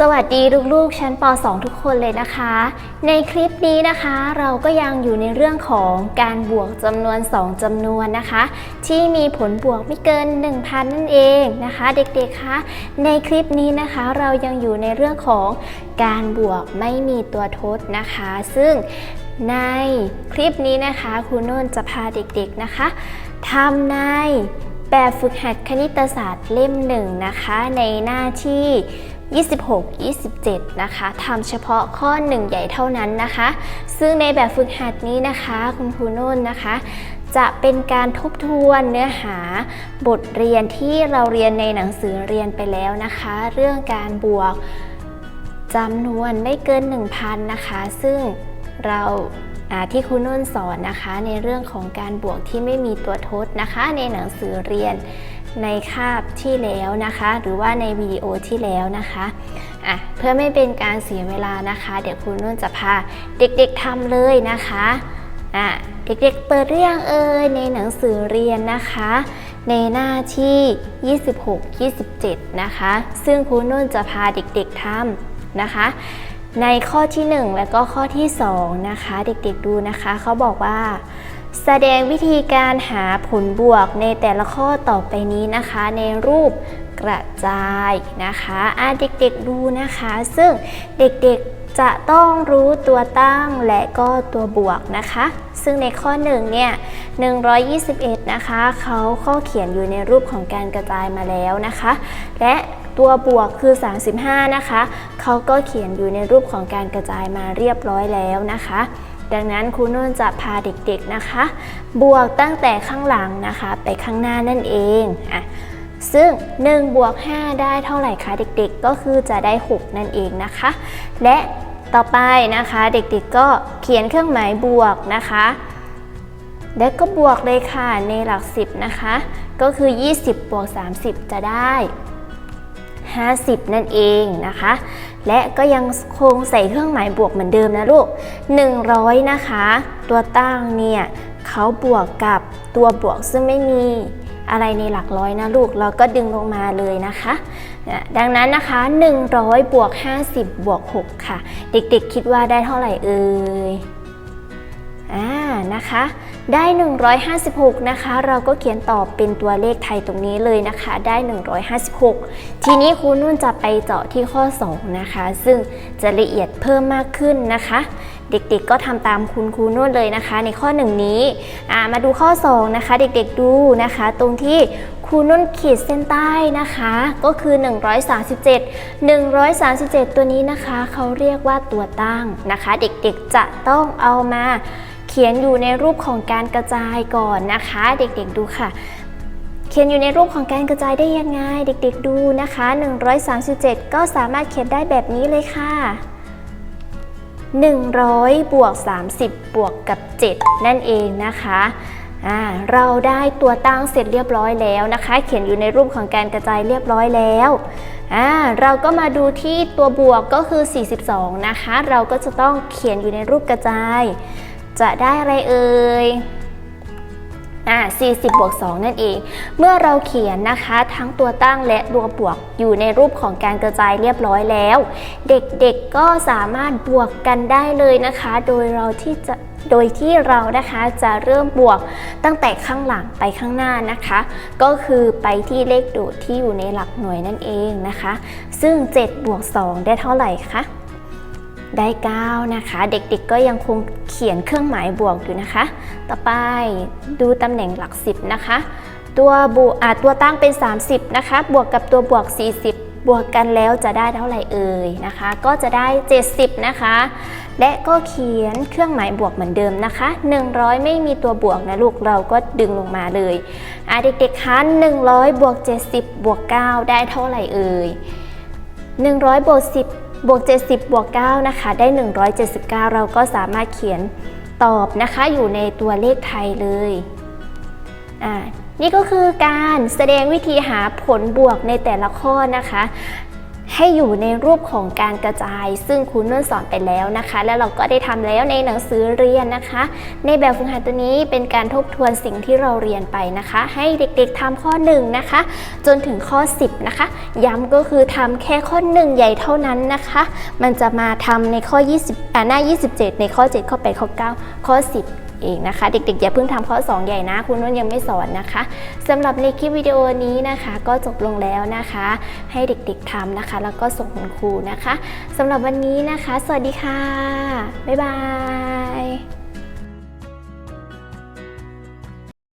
สวัสดีลูกๆ ชั้นป .2 ทุกคนเลยนะคะ ในคลิปนี้นะคะ เราก็ยังอยู่ในเรื่องของการบวกจำนวน 2จำนวนนะคะ ที่มีผลบวกไม่เกิน 1,000 นั่นเองนะคะ เด็กๆคะในคลิปนี้นะคะเรายังอยู่ในเรื่องของการบวกไม่มีตัวทดนะคะ ซึ่งในคลิปนี้นะคะครูนุ่นจะพาเด็กๆนะคะทำในแบบฝึกหัดคณิตศาสตร์เล่มหนึ่งนะคะ ในหน้าที่ 26 27 นะคะทำเฉพาะข้อ 1 ใหญ่เท่านั้นนะคะ ซึ่งในแบบฝึกหัดนี้นะคะ คุณครูนุ่นนะคะ จะเป็นการทบทวนเนื้อหาบทเรียนที่เราเรียนในหนังสือเรียนไปแล้วนะคะ เรื่องการบวกจำนวนไม่เกิน 1,000 นะคะ ซึ่งเราอ่าที่ครูนุ่นสอนนะคะ ในเรื่องของการบวกที่ไม่มีตัวทดนะคะ ในหนังสือเรียน ในคาบที่แล้วนะคะ หรือว่าในวิดีโอที่แล้วนะคะอะเพื่อไม่เป็นการเสียเวลานะคะ เดี๋ยวคุณนุ่นจะพาเด็กๆทำเลยนะคะอะเด็กๆเปิดเรื่องเอ่ยในหนังสือเรียนนะคะ ในหน้าที่ 26 27 นะคะ ซึ่งครูนุ่นจะพาเด็กๆทำนะคะ ในข้อที่ 1 และก็ข้อที่ 2 นะคะ เด็กๆดูนะคะเขาบอกว่า แสดงวิธีการหาผลบวกในแต่ละข้อต่อไปนี้นะคะ ในรูปกระจายนะคะอะเด็กๆดูนะคะ ซึ่งเด็กๆ จะต้องรู้ตัวตั้งและก็ตัวบวกนะคะ ซึ่งในข้อ1เนี่ย121 นะคะเขาข้อเขียนอยู่ในรูปของการกระจายมาแล้วนะคะ และตัวบวกคือ 35 นะคะ เขาก็เขียนอยู่ในรูปของการกระจายมาเรียบร้อยแล้วนะคะ ดังนั้นครูนุ่นจะพาเด็กๆนะคะ บวกตั้งแต่ข้างหลังนะคะ ไปข้างหน้านั่นเองอะ ซึ่ง1บวก5ได้เท่าไหร่คะเด็กๆ ก็คือจะได้ 6 นั่นเองนะคะ และต่อไปนะคะเด็กๆก็เขียนเครื่องหมายบวกนะคะและก็บวกเลยค่ะในหลัก 10 นะคะ ก็คือ 20 บวก 30 จะได้ 50 นั่นเองนะคะ และก็ยังคงใส่เครื่องหมายบวกเหมือนเดิมนะลูก 100 นะคะ ตัวตั้งเนี่ยเขาบวกกับตัวบวกซึ่งไม่มี อะไรในหลักร้อยนะลูก เราก็ดึงลงมาเลยนะคะนะดังนั้นนะคะ 100 บวก 50 บวก 6 ค่ะ เด็กๆคิดว่าได้เท่าไหร่เอ่ยอ่านะคะ ได้ 156 นะคะ เราก็เขียนตอบเป็นตัวเลขไทยตรงนี้เลยนะคะ ได้ 156 ทีนี้ครูนุ่นจะไปเจาะที่ข้อ 2 นะคะ ซึ่งจะละเอียดเพิ่มมากขึ้นนะคะ เด็กๆ ก็ทำตามคุณครูนุ่นเลยนะคะ ในข้อ 1 นี้มาดูข้อ 2 นะคะ เด็กๆดูนะคะ ตรงที่ครูนุ่นขีดเส้นใต้นะคะ ก็คือ 137 137 ตัวนี้นะคะเขาเรียกว่าตัวตั้งนะคะ เด็กๆจะต้องเอามาเขียนอยู่ในรูปของการกระจายก่อนนะคะ เด็กๆดูค่ะเขียนอยู่ในรูปของการกระจายได้ยังไง เด็กๆดูนะคะ 137 ก็สามารถเขียนได้แบบนี้เลยค่ะ 100 บวก 30 บวกกับ 7 นั่นเองนะคะเราได้ตัวตั้งเสร็จเรียบร้อยแล้วนะคะ เขียนอยู่ในรูปของการกระจายเรียบร้อยแล้วเราก็มาดูที่ตัวบวกก็คือ 42 นะคะ เราก็จะต้องเขียนอยู่ในรูปกระจาย จะได้อะไรเอ่ย อ่า40 บวก 2 นั่นเอง เมื่อเราเขียนนะคะทั้งตัวตั้งและตัวบวกอยู่ในรูปของการกระจายเรียบร้อยแล้ว เด็กๆก็สามารถบวกกันได้เลยนะคะ โดยเราที่จะโดยที่เรานะคะจะเริ่มบวกตั้งแต่ข้างหลังไปข้างหน้านะคะ ก็คือไปที่เลขโดดที่อยู่ในหลักหน่วยนั่นเองนะคะ ซึ่ง 7 บวก 2 ได้เท่าไหร่คะ ได้ 9 นะคะ เด็กๆก็ยังคงเขียนเครื่องหมายบวกอยู่นะคะ ต่อไปดูตำแหน่งหลัก 10 นะคะ ตัวบวกอ่าตัวตั้งเป็น 30 นะคะ บวกกับตัวบวก 40 บวกกันแล้วจะได้เท่าไหร่เอ่ยนะคะ ก็จะได้ 70 นะคะ และก็เขียนเครื่องหมายบวกเหมือนเดิมนะคะ 100 ไม่มีตัวบวกนะลูกเราก็ดึงลงมาเลยอ่าเด็กๆคะ100 บวก 70 บวก 9 ได้เท่าไหร่เอ่ย100 บวก 10 บวก 70 บวก 9 นะคะ ได้ 179 เราก็สามารถเขียนตอบนะคะอยู่ในตัวเลขไทยเลยอ่านี่ก็คือการแสดงวิธีหาผลบวกในแต่ละข้อนะคะ ให้อยู่ในรูปของการกระจาย ซึ่งครูนุ่นสอนไปแล้วนะคะ แล้วเราก็ได้ทำแล้วในหนังสือเรียนนะคะ ในแบบฝึกหัดตัวนี้เป็นการทบทวนสิ่งที่เราเรียนไปนะคะ ให้เด็กๆทำข้อ1นะคะจนถึงข้อ 10นะคะ ย้ำก็คือทำแค่ข้อ 1 ใหญ่เท่านั้นนะคะ มันจะมาทำในข้อ 20อ่าหน้า 27 ในข้อ 7 ข้อ 8 ข้อ 9 ข้อ 10เองนะคะ เด็กๆอย่าเพิ่งทำข้อ 2 ใหญ่นะคุณนุ่นยังไม่สอนนะคะสำหรับในคลิปวิดีโอนี้นะคะ ก็จบลงแล้วนะคะ ให้เด็กๆทำนะคะ แล้วก็ส่งคุณครูนะคะสำหรับวันนี้นะคะ สวัสดีค่ะ บ๊ายบาย